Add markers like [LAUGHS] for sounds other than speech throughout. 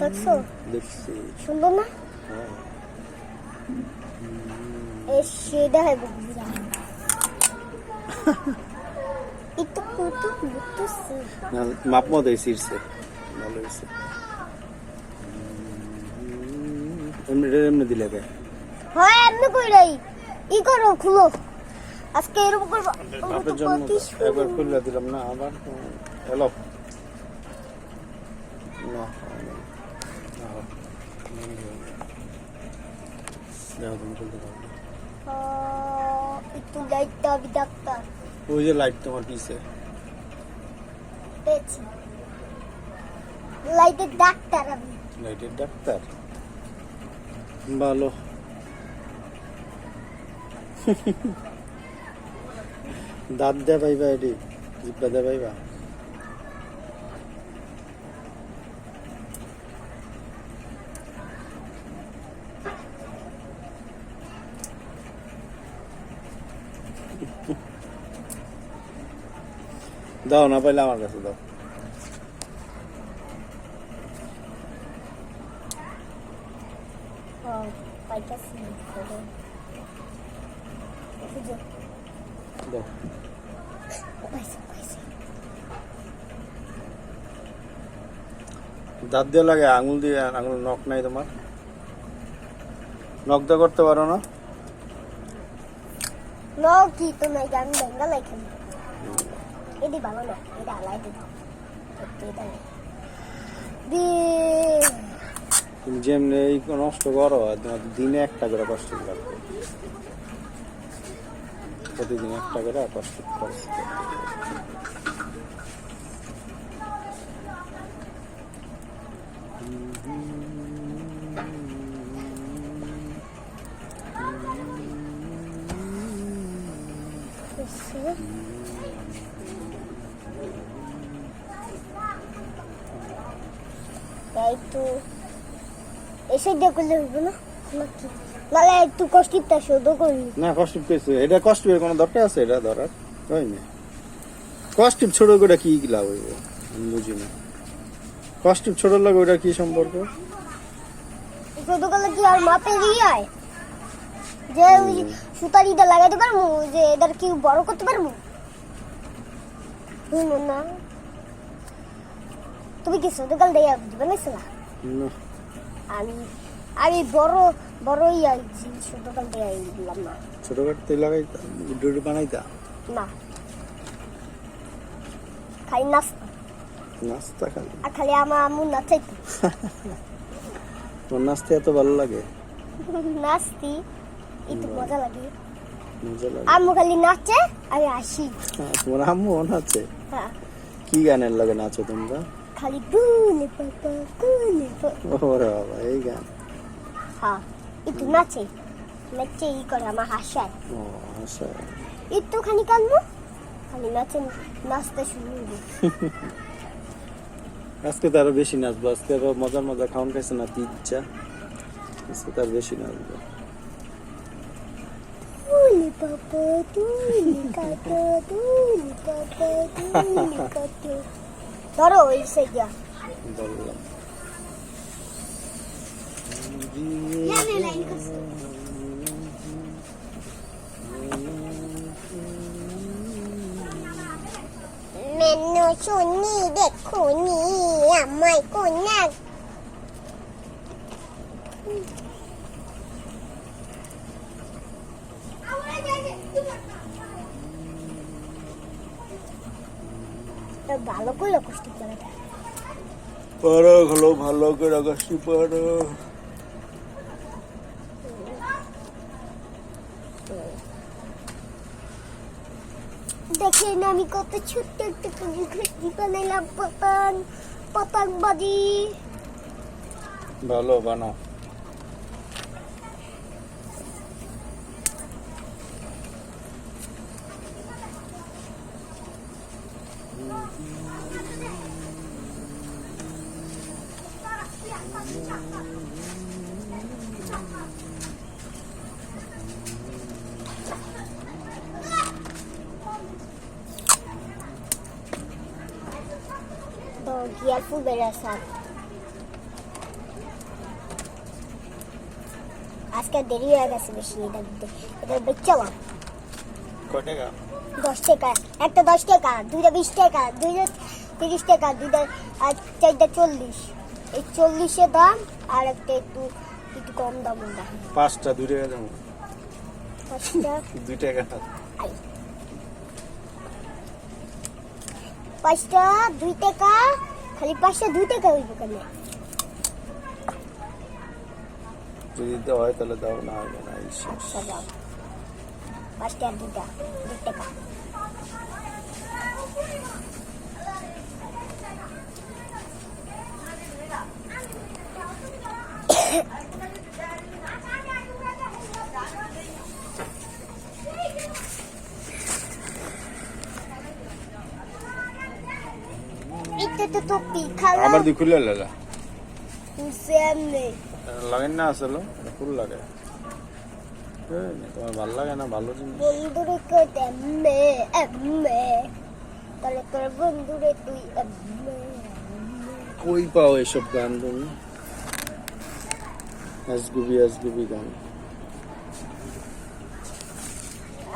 দেখছ দেখছি সুন্দর না সেটা হয় একটু কুতু বুঝতেছি না মাপ মতো ছিঁড়ছে ভালো হয়েছে এমনি এমনি দিলে কে হ্যাঁ এমনি কইরাই ই করো খুলো আজকে এরকম করব বাপের জন্য একবার খুললে দিলাম না আবার না, হয়নি। দেখো, তুমি খুলতে পারবে না। একটু ডাক্তার ওই যে লাইট তোমার পিছে পেয়েছি। লাইটের ডাক্তার আমি। লাইটের ডাক্তার? ভালো। দাঁত দেয়া পাইবা এটি জিব্বা দেয়া পাইবা দাও না পাইলে আমার কাছে দাও। দাঁত দিয়ে লাগে আঙুল দিয়ে আঙুল নখ নাই তোমার? নখ দিয়ে করতে পারো না? নো কি তো নাই গান বেঙ্গা লাইখান এটা আলাই এটা দি তুমি যেমনি এই নষ্ট করো, তোমার দিনে একটা করে কষ্ট লাগবে। প্রতিদিন একটা করে কষ্ট খরচ হবে। তাই তো এসে দিয়ে করলে হইব না নালে একটু কষ্টিপটা শোধ করি না কষ্ট পেয়েছে এটা কষ্ট পেয়ে কোনো দরকার আছে? এটা ধরার হয় না। কষ্ট ছোট করে কি লাভ হইব? বুঝি না। কষ্ট ছোট লাগে ওটা কি সম্পর্ক? করলে কি আর মাপে দিয়ে আয় যে ওই সুতারিটা লাগাইতে পারব যে এদের কি বড় করতে পারব? না। তুমি কি শোধ কাল দিয়ে দিবে না আমি আমি বড় বড় ইয়া শোধ কাল দিয়ে দিলাম না। ছোট কাটতে লাগাইতাম ডুডু বানাইতাম না। খালি নাস্তা। নাস্তা খালি। আর খালি আমার আম্মু নাচাইতো। [LAUGHS] তোমার নাচতে এত ভালো লাগে? [LAUGHS] নাচতি একটু মজা লাগে। আম্মু খালি নাচে আমি আসি হ্যাঁ, তোমার আম্মু আছে হ্যাঁ। কি গানের লাগে নাচো তোমরা? খালি গুলে পাপা গুলে পাপা ওরে বাবা এই গান। হ্যাঁ একটু নাচে। নাচে ই করে আমার হাসায়। ও আচ্ছা একটুখানি কানবো খালি নাচে নাচতে শুরু করব। আজকে তো আরও বেশি নাচবো। আজকে আরও মজার মজা খাওয়ান খাইছে না ইচ্ছা আজকে তো আরও বেশি নাচবো। কাকা ধরো ওই সেগা বললাম মেনু শুনি দেখুনি আমায় কোনা ভালো করে কষ্ট করে পারো হলো ভালো করে আকাশি পারো। দেখেন আমি কত ছোট্ট একটা ঘুরঘুরি বানাইলাম পতন ভালো বানাও। So careful where I sat. আজকে দেরি হয়ে গেছে বেশি এটা দিতে এটা বেচলাম কয় টাকা? দশ টাকা। একটা দশ টাকা দুইটা বিশ টাকা দুইটা তিরিশ টাকা দুইটা আর চারটা চল্লিশ। এই চল্লিশে দাম আর একটা একটু একটু কম দাম পাঁচটা দুই টাকা দাম। পাঁচটা। দুই টাকা পাঁচটা দুই টাকা খালি পাঁচটা দুই টাকা হইব কেন? যদি দেওয়া হয় তাহলে দাও না হবে না। আচ্ছা পাঁচটা দুইটা দুই টাকা। এটা তো টুপি খালা আবার দুই খুলে লাগা লাগেন না আসলে? ফুল লাগে। তোমার ভালো লাগে না? ভালো জিনিস। বন্ধুরে কত এমনে এমনে তাহলে তোর বন্ধুরে তুই এমনে কই পাও এসব গান তুমি? আজগুবি আজগুবি গান।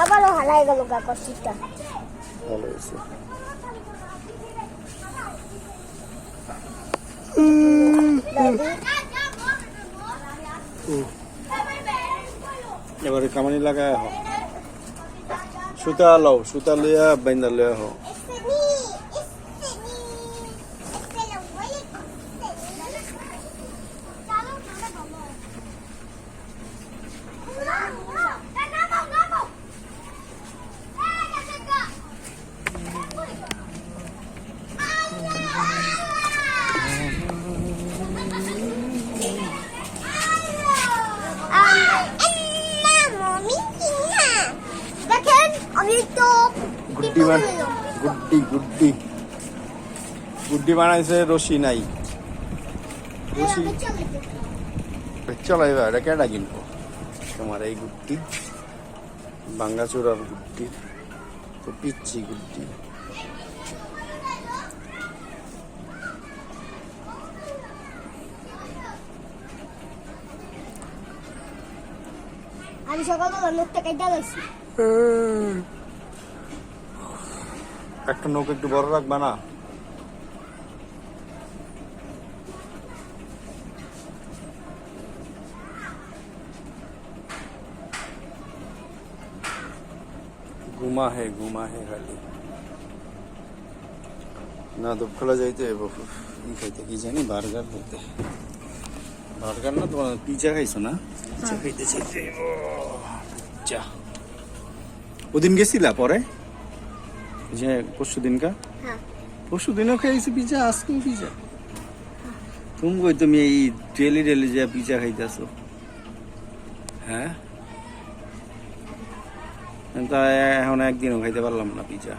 আবারও হারাই গেল গা কষ্টিটা। ভালো হয়েছে। এবারে কামানি লাগায় হোক সুতা লও সুতা লইয়া বাইন্দা লইয়া হ দেখেন আমি তো গুড্ডি বান গুড্ডি। গুড্ডি বানাইছে রশি নাই। রশি চলো এবার এটা কেডা কিনবো? তোমার এই গুড্ডি বাঙ্গাচুরার গুড্ডি তো পিচ্ছি গুড্ডি। আমি সকালবেলা নোটটা কাইটা লাইছি। একটা নৌক একটু বড় রাখবা না? ঘুমা হে ঘুমা হে খালি। না দুপুরবেলা যাইতে ই খাইতে কি জানি বার্গার খাইতে। বার্গার না তোমার পিজা খাইছো না? পিজা খাইতে চাইতে পিজা ওদিন গেছিলা পরে? যে পরশু দিনকা? হ্যাঁ। পরশু দিনও খাইছি পিজা আজকেও পিজা। তুমি কই তুমি এই ডেলি ডেলি যে পিজা খাইতেছো? হ্যাঁ? তা এখন একদিনও খাইতে পারলাম না পিজা।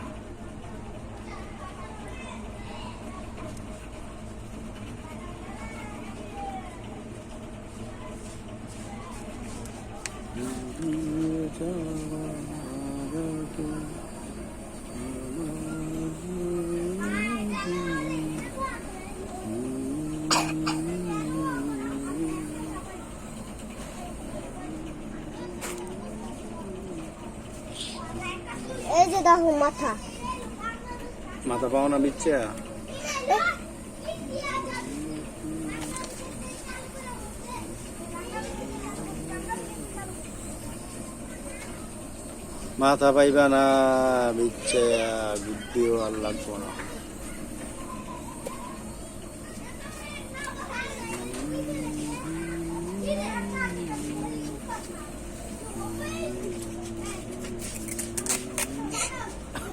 এই যে দেখো মাথা। মাথা পাও না বিচ্ছে মাথা পাইবা না বিচ্ছে বুদ্ধিও আর লাগবো না এখন আবার এটা কই লাগা এটা আমি দিয়ে বানাইয়া- দিবো। এটা এটা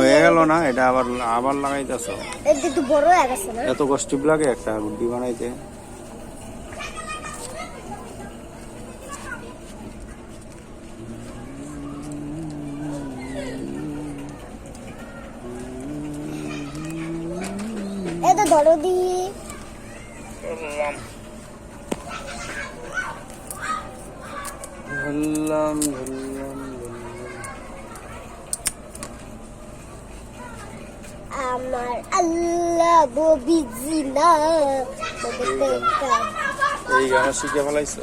হয়ে গেল না এটা আবার আবার লাগাইতেছ? এত কষ্ট লাগে একটা গুড্ডি বানাইতে। এটা ধরো দি। ধরলাম ধরলাম ধরলাম আম আমার আল্লাহ ববিজি না। এই গান শিখে ফেলাইছো?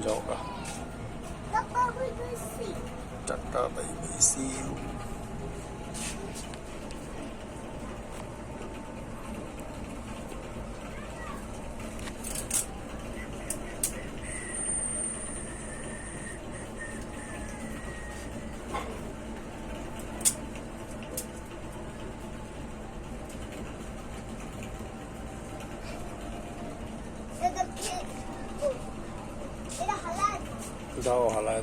না এটা লাগানো কোনো আছে যাও গা 然后，还来。